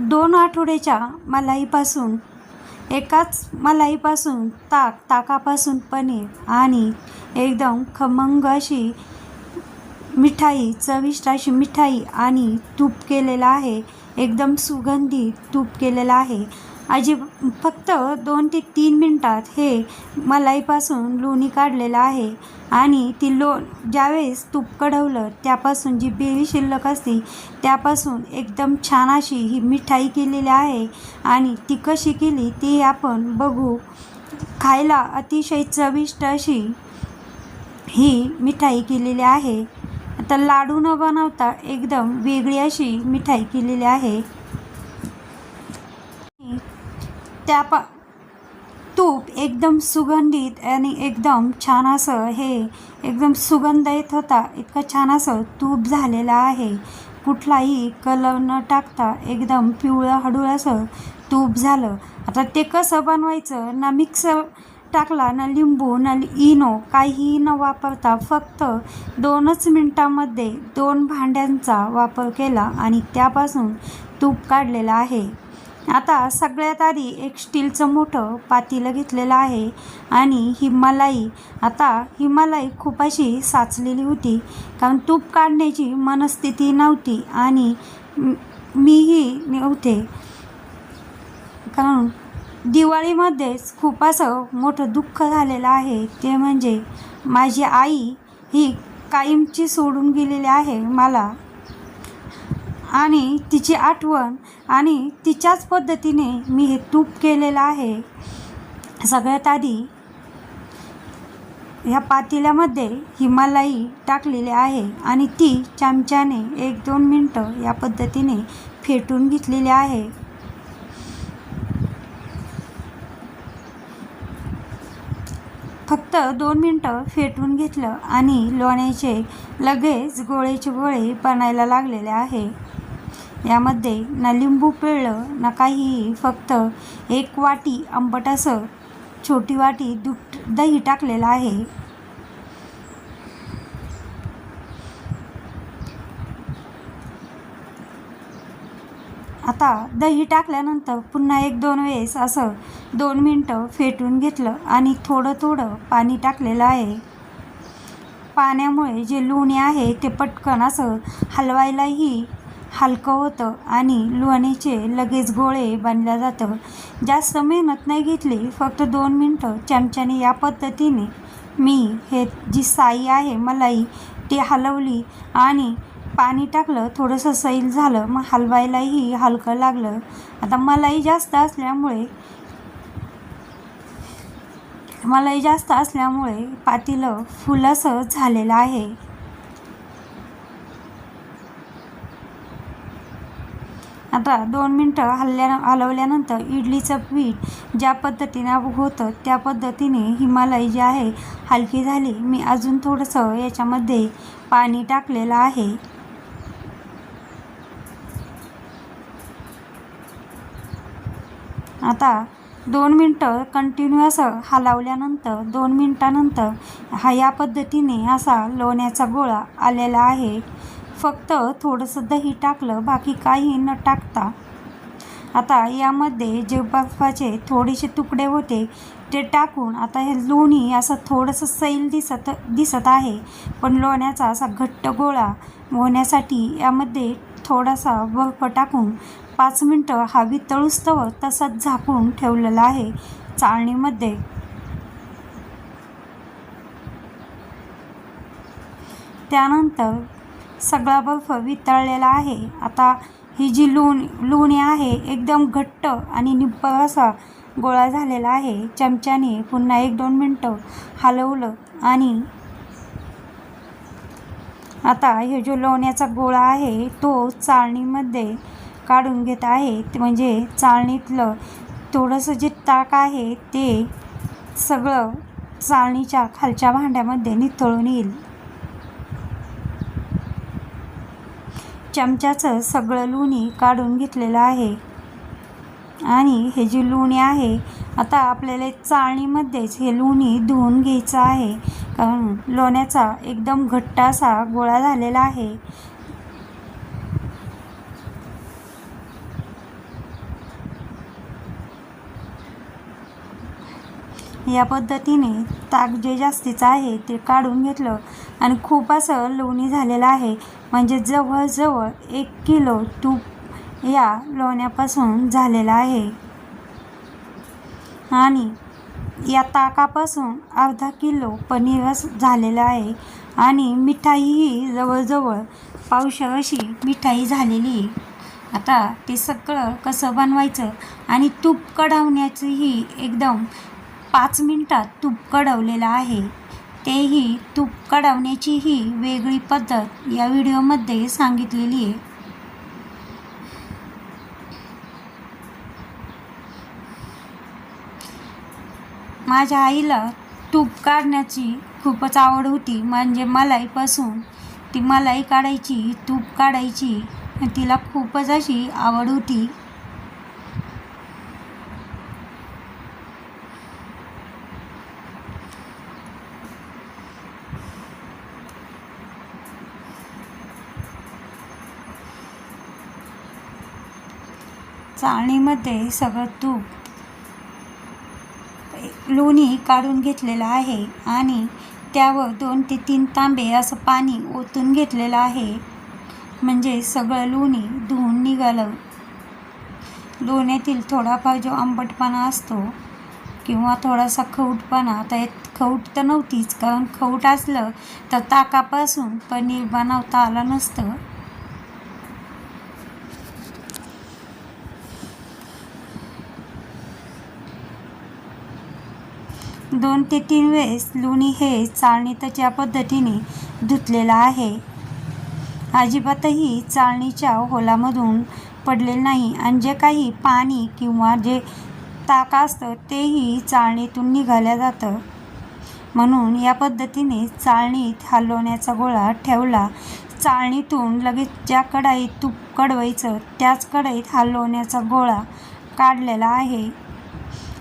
दोन आठवड्याच्या मलाईपासून एकाच मलाईपासून ताक ताकापासून पनीर आणि एकदम खमंग अशी मिठाई चविष्ट अशी मिठाई आणि तूप केलेलं आहे. एकदम सुगंधी तूप केलेलं आहे. अजिब फक्त दोन ते तीन मिनटात हे मलाईपासून लोणी काढलेलं आहे. आणि ती लो ज्यावेळेस तूप कढवलं त्यापासून जी बेवी शिल्लक असते त्यापासून एकदम छान अशी ही मिठाई केलेली आहे. आणि ती कशी केली ती आपण बघू. खायला अतिशय चविष्ट अशी ही मिठाई केलेली आहे. आता लाडू न बनवता एकदम वेगळी अशी मिठाई केलेली आहे. त्या पा तूप एकदम सुगंधित आणि एकदम छान असं हे एकदम सुगंध येत होता. इतकं छान असं तूप झालेलं आहे. कुठलाही कलर न टाकता एकदम पिवळं हडूळ असं तूप झालं. आता ते कसं बनवायचं? ना मिक्सर टाकला ना लिंबू ना इनो काहीही न वापरता फक्त दोनच मिनटामध्ये दोन भांड्यांचा वापर केला आणि त्यापासून तूप काढलेलं आहे. आता सगळ्यात आधी एक स्टीलचं मोठं पातेलं घेतलेलं आहे आणि हिमालाई आता हिमालाई खूप अशी साचलेली होती कारण तूप काढण्याची मनस्थिती नव्हती आणि मीही नव्हते. कारण दिवाळीमध्येच खूप असं मोठं दुःख झालेलं आहे. ते म्हणजे माझी आई ही कायमची सोडून गेलेली आहे मला. आणि तिची आठवण आणि तिच्याच पद्धतीने मी हे तूप केलेलं आहे. सगळ्यात आधी ह्या पातेल्यामध्ये हिमालयी टाकलेली आहे आणि ती चमच्याने एक दोन मिनटं या पद्धतीने फेटून घेतलेली आहे. फक्त दोन मिनटं फेटून घेतलं आणि लोण्याचे लगेच गोळेचे गोळे बनायला लागलेले आहे. यामध्ये ना लिंबू पिळलं ना काहीही फक्त एक वाटी आंबट असं छोटी वाटी दूध दही टाकलेलं आहे. आता दही टाकल्यानंतर पुन्हा एक दोन वेळेस असं दोन मिनटं फेटून घेतलं आणि थोडं थोडं पाणी टाकलेलं आहे. पाण्यामुळे जे लोणी आहे ते पटकन असं हलवायलाही हलकं होतं आणि लोणीचे लगेच गोळे बनल्या जातं. जास्त मेहनत नाही घेतली फक्त दोन मिनटं चमच्याने या पद्धतीने मी हे जी साई आहे मलाई ती हलवली आणि पाणी टाकलं थोडंसं सैल झालं मग हलवायलाही हलकं लागलं. आता मलाई जास्त असल्यामुळे मलाई जास्त असल्यामुळे पातीलं फुलसं झालेलं आहे. आता दोन मिनटं हल्ल्या हलवल्यानंतर इडलीचं पीठ ज्या पद्धतीनं होतं त्या पद्धतीने हिमालय जी आहे हलकी झाली. मी अजून थोडंसं याच्यामध्ये पाणी टाकलेलं आहे. आता दोन मिनटं कंटिन्यू असं हलवल्यानंतर दोन मिनटानंतर हा या पद्धतीने असा लोण्याचा गोळा आलेला आहे. फक्त थोडंसं दही टाकलं बाकी काही न टाकता. आता यामध्ये जे बर्फाचे थोडेसे तुकडे होते ते टाकून आता हे लोणी असं थोडंसं सैल दिसत दिसत आहे. पण लोण्याचा असा घट्ट गोळा होण्यासाठी यामध्ये थोडासा बर्फ टाकून पाच मिनटं हा तळुस्तव तसंच झाकून ठेवलेला आहे चाळणीमध्ये. त्यानंतर सगळा बर्फ वितळलेला आहे. आता ही जी लोण लोणी आहे एकदम घट्ट आणि निब्बळ असा गोळा झालेला आहे. चमच्याने पुन्हा एक दोन मिनटं हलवलं आणि आता हे जो लोण्याचा गोळा आहे तो चाळणीमध्ये काढून घेत आहे. म्हणजे चाळणीतलं थोडंसं जे ताक आहे ते सगळं चाळणीच्या खालच्या भांड्यामध्ये निथळून येईल. चमच्याचं सगळं लोणी काढून घेतलेलं आहे. आणि हे जे लोणी आहे आता आपल्याला चाळणीमध्येच हे लोणी धुवून घ्यायचं आहे. कारण लोण्याचा एकदम घट्ट असा गोळा झालेला आहे. या पद्धतीने ताक जे जास्तीचं आहे ते काढून घेतलं. आणि खूप असं लोणी झालेलं आहे. म्हणजे जवळजवळ एक किलो तूप या लोण्यापासून झालेलं आहे. आणि या ताकापासून अर्धा किलो पनीर झालेलं आहे. आणि मिठाईही जवळजवळ पावशा अशी मिठाई झालेली आता ते सगळं कसं बनवायचं आणि तूप कढावण्याचंही एकदम पाच मिनटात तूप कढवलेलं आहे. तेही तूप कढवण्याचीही वेगळी पद्धत या व्हिडिओमध्ये सांगितलेली आहे. माझ्या आईला तूप काढण्याची खूपच आवड होती. म्हणजे मलाईपासून ती मलाई काढायची तूप काढायची तिला खूपच अशी आवड होती. चाळणीमध्ये सगळं तूप लोणी काढून घेतलेलं आहे आणि त्यावर दोन ते तीन तांबे असं पाणी ओतून घेतलेलं आहे. म्हणजे सगळं लोणी धुवून निघालं. लोण्यातील थोडाफार जो आंबटपणा असतो किंवा थोडासा खवटपणा तर यात खवट तर नव्हतीच कारण खवट असलं तर ताकापासून पनीर बनवता आलं नसतं. दोन ते तीन वेळेस लोणी हे चाळणीत या पद्धतीने धुतलेलं आहे. अजिबातही चाळणीच्या होलामधून पडलेलं नाही आणि जे काही पाणी किंवा जे ताक असतं तेही चाळणीतून निघालं जातं. म्हणून या पद्धतीने चाळणीत हलवण्याचा गोळा ठेवला. चाळणीतून लगेच ज्या कढाईत तूप कडवायचं त्याच कढाईत हलवण्याचा गोळा काढलेला आहे.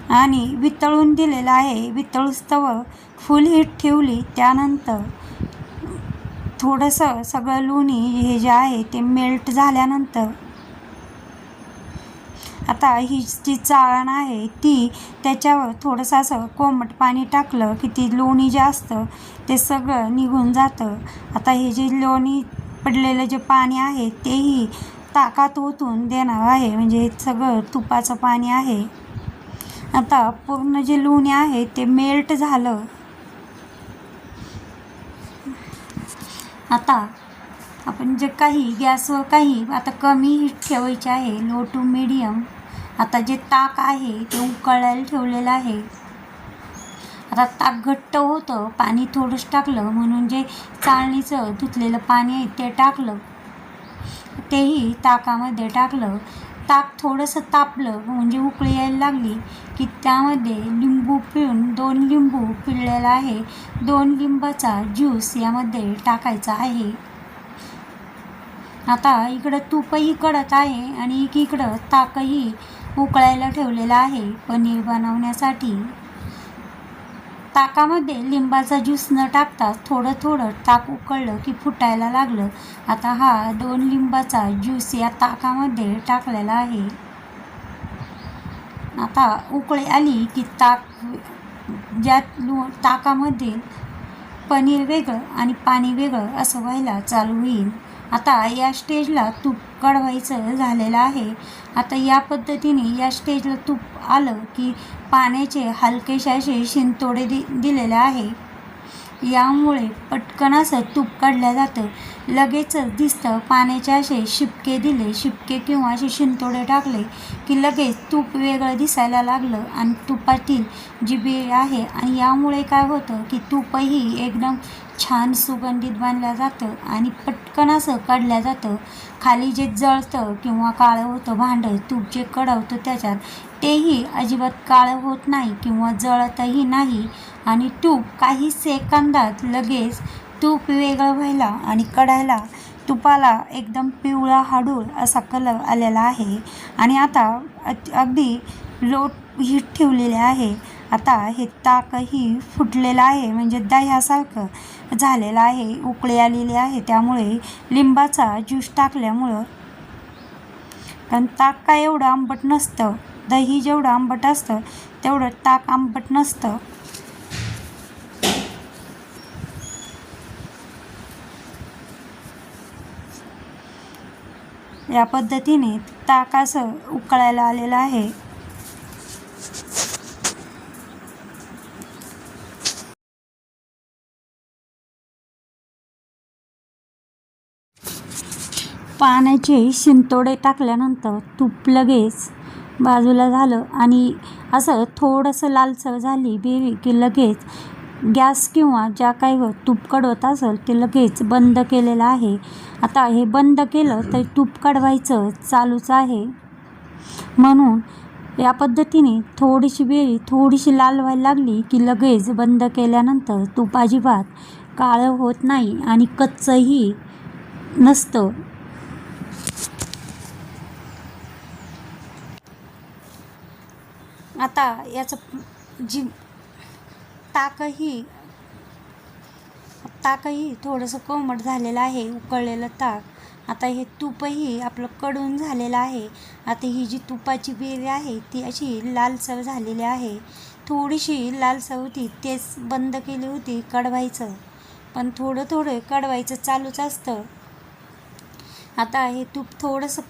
आणि वितळून दिलेला आहे. वितळूस्तवर फुल हीट ठेवली. त्यानंतर थोडंसं सगळं लोणी हे जे आहे ते मेल्ट झाल्यानंतर आता ही जी चाळण आहे ती त्याच्यावर थोडंसं असं कोमट पाणी टाकलं की ती लोणी जे असतं ते सगळं निघून जातं. आता हे जे लोणी पडलेलं जे पाणी आहे तेही ताकात ओतून देणार आहे. म्हणजे हे सगळं तुपाचं पाणी आहे. आता पूर्ण जे लोणी आहे ते मेल्ट झालं. आता आपण जे काही गॅसवर काही आता कमी हीट ठेवायचे आहे लो टू मिडियम आता जे ताक आहे ते उकळायला ठेवलेलं आहे. आता ताक घट्ट होतं पाणी थोडंच टाकलं म्हणून जे चाळणीचं धुतलेलं पाणी आहे ते टाकलं. तेही ताकामध्ये टाकलं. ताक थोडंसं तापलं म्हणजे उकळी यायला लागली की त्यामध्ये लिंबू पिळून दोन लिंबू पिळलेला आहे. दोन लिंबाचा ज्यूस यामध्ये टाकायचा आहे. आता इकडं तूपही कडत आहे आणि एकीकडं ताकही उकळायला ठेवलेलं आहे. पनीर बनवण्यासाठी ताकामध्ये लिंबाचा ज्यूस न टाकता थोडं थोडं ताक उकळलं की फुटायला लागलं. आता हा दोन लिंबाचा ज्यूस या ताकामध्ये टाकलेला आहे. आता उकळी आली की ताक ज्या ताकामध्ये पनीर वेगळं आणि पाणी वेगळं असं व्हायला चालू होईल. आता या स्टेजला तूप कढवायचं झालेलं आहे. आता या पद्धतीने या स्टेजला तूप आलं की पाण्याचे हलकेसे असे शिंतोडे दि दिलेले आहे. यामुळे पटकन असं तूप काढलं जातं. लगेचच दिसतं पाण्याचे असे शिपके दिले शिपके किंवा असे शिंतोडे टाकले की लगेच तूप वेगळं दिसायला लागलं आणि तुपातील जी बी आहे आणि यामुळे काय होतं की तूपही एकदम छान सुगंधित बांधलं जातं आणि पटकन असं काढलं जातं. खाली जे जळतं किंवा काळं होतं भांडं तूप जे कढवतं त्याच्यात तेही अजिबात काळं होत नाही किंवा जळतही नाही. आणि तूप काही सेकंदात लगेच तूप वेगळं व्हायला आणि कढायला तुपाला एकदम पिवळा हाडूळ असा कलर आलेला आहे. आणि आता अगदी लो हीट ठेवलेले आहे. आता हे ताकही फुटलेलं आहे म्हणजे दह्यासारखं. झालेला आहे उकळी आलेली आहे त्यामुळे लिंबाचा ज्यूस टाकल्यामुळं कारण ताक काय एवढं आंबट नसतं. दही जेवढं आंबट असतं तेवढं ताक आंबट नसतं. या पद्धतीने ताक असं उकळायला आलेलं आहे. पाण्याचे शिंतोडे टाकल्यानंतर तूप लगेच बाजूला झालं आणि असं थोडंसं लालसर झाली बेबी की लगेच गॅस किंवा ज्या काही तूप कडवत असेल ते लगेच बंद केलेलं आहे. आता हे बंद केलं तर तूप काढवायचं चालूच आहे. म्हणून या पद्धतीने थोडीशी बेरी थोडीशी लाल व्हायला लागली की लगेच बंद केल्यानंतर तूप अजिबात काळं होत नाही आणि कच्चंही नसतं. आता याचं जी ताकही ताकही थोडंसं कोमट झालेलं आहे उकळलेलं ताक. आता हे तूपही आपलं कडून झालेलं आहे. आता ही जी तुपाची बेरी आहे ती अशी लालसर झालेली आहे. थोडीशी लालसर होती तेच बंद केली होती कडवायचं पण थोडं थोडं कडवायचं चालूच असतं. आता हे तूप थोडंसं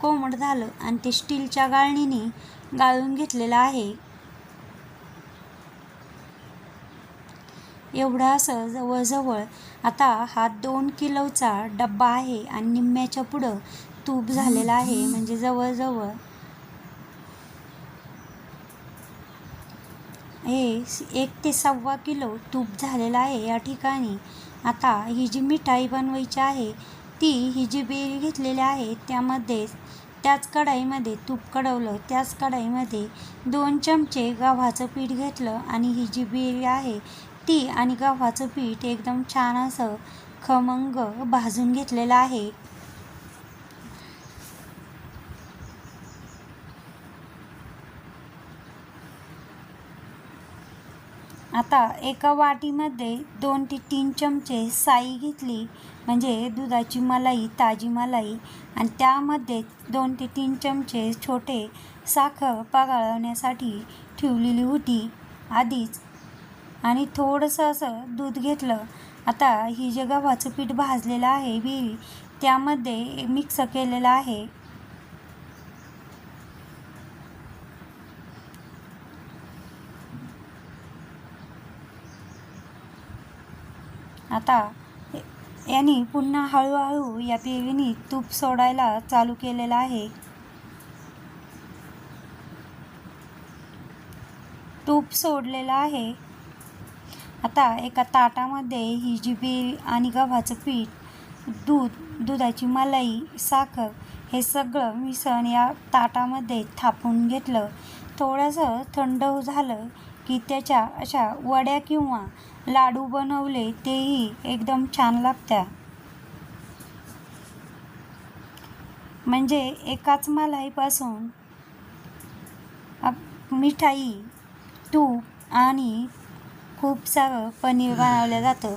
कोमट झालं आणि ते स्टीलच्या गाळणीने गाळून घेतलेला आहे. एवढं असं जवळजवळ आता हा दोन किलोचा डब्बा आहे आणि निम्म्याच्या पुढं तूप झालेला आहे म्हणजे जवळजवळ. हे एक ते सव्वा किलो तूप झालेलं आहे या ठिकाणी. आता ही जी मिठाई बनवायची आहे ती ही जी बेरी घेतलेली आहे त्यामध्ये त्याच कढाईमध्ये तूप कडवलं त्याच कढाईमध्ये दोन चमचे गव्हाचं पीठ घेतलं आणि ही जी बेरी आहे ती आणि गव्हाचं पीठ एकदम छान असं खमंग भाजून घेतलेलं आहे. आता एका वाटीमध्ये दोन ते तीन चमचे साई घेतली म्हणजे दुधाची मलाई ताजी मलाई आणि त्यामध्ये दोन ते तीन चमचे छोटे साखर पगाळवण्यासाठी ठेवलेली होती आधीच. आणि थोडंसं असं दूध घेतलं आता ही जे गव्हाचं पीठ भाजलेलं आहे बेरी त्यामध्ये मिक्स केलेलं आहे. आता यांनी पुन्हा हळूहळू या पेवीने तूप सोडायला चालू केलेलं आहे. तूप सोडलेलं आहे. आता एका ताटामध्ये ही जी बेरी आणि गव्हाचं पीठ दूध दुधाची मलाई साखर हे सगळं मिसळण या ताटामध्ये थापून घेतलं. थोडंसं थंड झालं की त्याच्या अशा वड्या किंवा लाडू बनवले तेही एकदम छान लागत्या. म्हणजे एकाच मलाईपासून मिठाई तूप आणि खूप सारं पनीर बनवलं जातं.